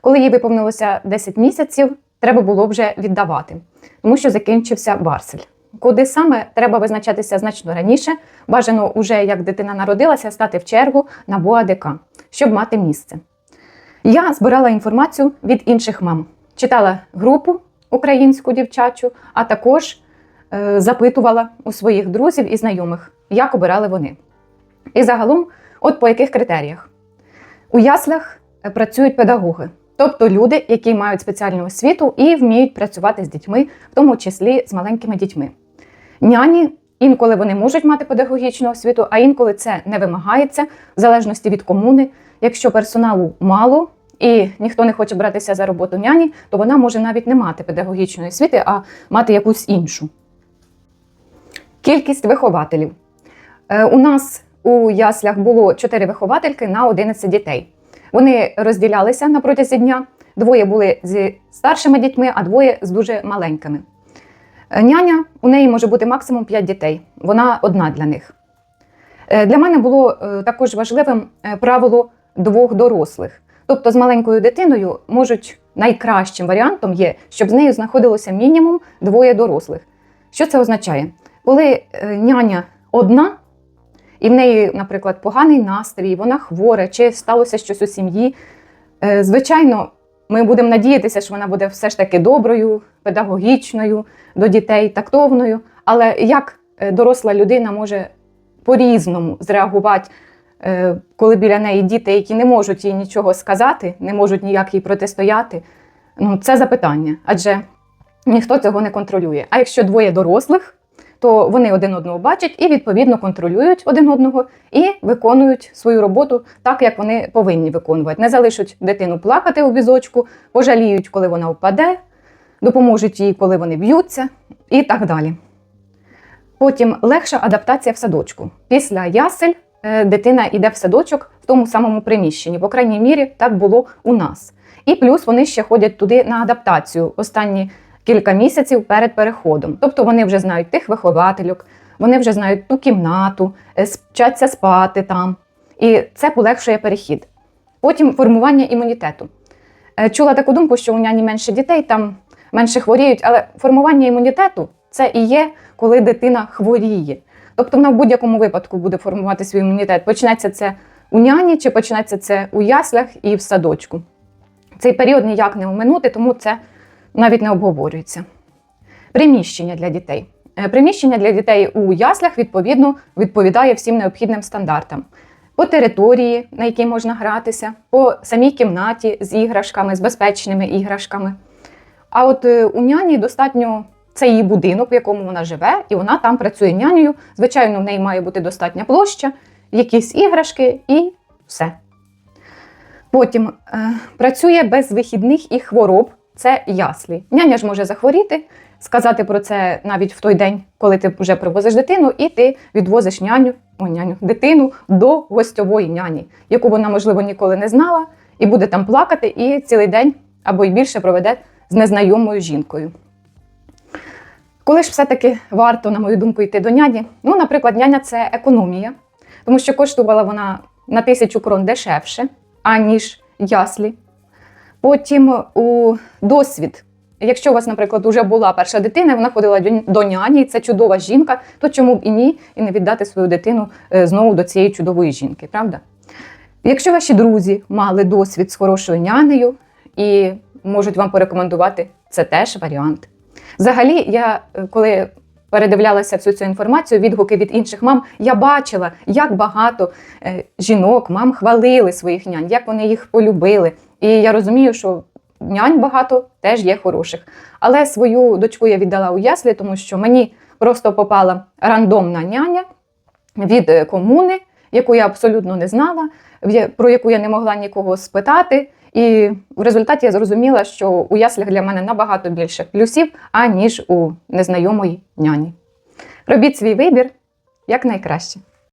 Коли їй виповнилося 10 місяців, треба було вже віддавати, тому що закінчився барсель. Куди саме треба визначатися значно раніше, бажано уже як дитина народилася, стати в чергу на БУАДК, щоб мати місце. Я збирала інформацію від інших мам, читала групу українську дівчачу, а також е, запитувала у своїх друзів і знайомих, як обирали вони. І загалом, от по яких критеріях. У яслях е, працюють педагоги, тобто люди, які мають спеціальну освіту і вміють працювати з дітьми, в тому числі з маленькими дітьми. Няні інколи вони можуть мати педагогічну освіту, а інколи це не вимагається, в залежності від комуни. Якщо персоналу мало і ніхто не хоче братися за роботу няні, то вона може навіть не мати педагогічної освіти, а мати якусь іншу. Кількість вихователів. Е, У нас у яслях було 4 виховательки на 11 дітей. Вони розділялися на протязі дня. Двоє були зі старшими дітьми, а двоє з дуже маленькими. Е, Няня у неї може бути максимум 5 дітей. Вона одна для них. Е, Для мене було е, також важливим правило двох дорослих. Тобто з маленькою дитиною можуть найкращим варіантом є, щоб з нею знаходилося мінімум двоє дорослих. Що це означає? Коли няня одна, і в неї, наприклад, поганий настрій, вона хвора, чи сталося щось у сім'ї, е, звичайно, ми будемо надіятися, що вона буде все ж таки доброю, педагогічною до дітей, тактовною. Але як е, доросла людина може по-різному зреагувати, е, коли біля неї діти, які не можуть їй нічого сказати, не можуть ніяк їй протистояти? Ну, це запитання, адже ніхто цього не контролює. А якщо двоє дорослих, то вони один одного бачать і відповідно контролюють один одного і виконують свою роботу так, як вони повинні виконувати. Не залишать дитину плакати у візочку, пожаліють, коли вона впаде, допоможуть їй, коли вони б'ються, і так далі. Потім легша адаптація в садочку. Після ясель е, дитина йде в садочок в тому самому приміщенні. По крайній мірі, так було у нас. І плюс вони ще ходять туди на адаптацію останні кілька місяців перед переходом. Тобто вони вже знають тих виховательок, вони вже знають ту кімнату, е, вчаться спати там. І це полегшує перехід. Потім формування імунітету. Е, Чула таку думку, що у няні менше дітей, там менше хворіють, але формування імунітету це і є, коли дитина хворіє. Тобто вона в будь-якому випадку буде формувати свій імунітет. Почнеться це у няні, чи почнеться це у яслях і в садочку. Цей період ніяк не оминути, тому це навіть не обговорюється. Приміщення для дітей. Е, Приміщення для дітей у яслях відповідно відповідає всім необхідним стандартам. По території, на якій можна гратися, по самій кімнаті з іграшками, з безпечними іграшками. А от е, у няні достатньо це її будинок, в якому вона живе, і вона там працює нянею. Звичайно, в неї має бути достатня площа, якісь іграшки і все. Потім е, працює без вихідних і хвороб. Це яслі. Няня ж може захворіти, сказати про це навіть в той день, коли ти вже привозиш дитину, і ти відвозиш няню, о, няню, дитину до гостьової няні, яку вона, можливо, ніколи не знала, і буде там плакати, і цілий день або й більше проведе з незнайомою жінкою. Коли ж все-таки варто, на мою думку, йти до няні? Ну, наприклад, няня це економія, тому що коштувала вона на тисячу крон дешевше, аніж яслі. Потім у досвід. Якщо у вас, наприклад, вже була перша дитина, вона ходила до- няні, і це чудова жінка, то чому б і ні, і не віддати свою дитину е, знову до цієї чудової жінки, правда? Якщо ваші друзі мали досвід з хорошою нянею і можуть вам порекомендувати, це теж варіант. Взагалі, я е, коли передивлялася всю цю інформацію, відгуки від інших мам, я бачила, як багато е, жінок, мам хвалили своїх нянь, як вони їх полюбили. І я розумію, що нянь багато теж є хороших. Але свою дочку я віддала у яслі, тому що мені просто попала рандомна няня від е, комуни, яку я абсолютно не знала, про яку я не могла нікого спитати. І в результаті я зрозуміла, що у яслях для мене набагато більше плюсів, аніж у незнайомої няні. Робіть свій вибір як найкраще.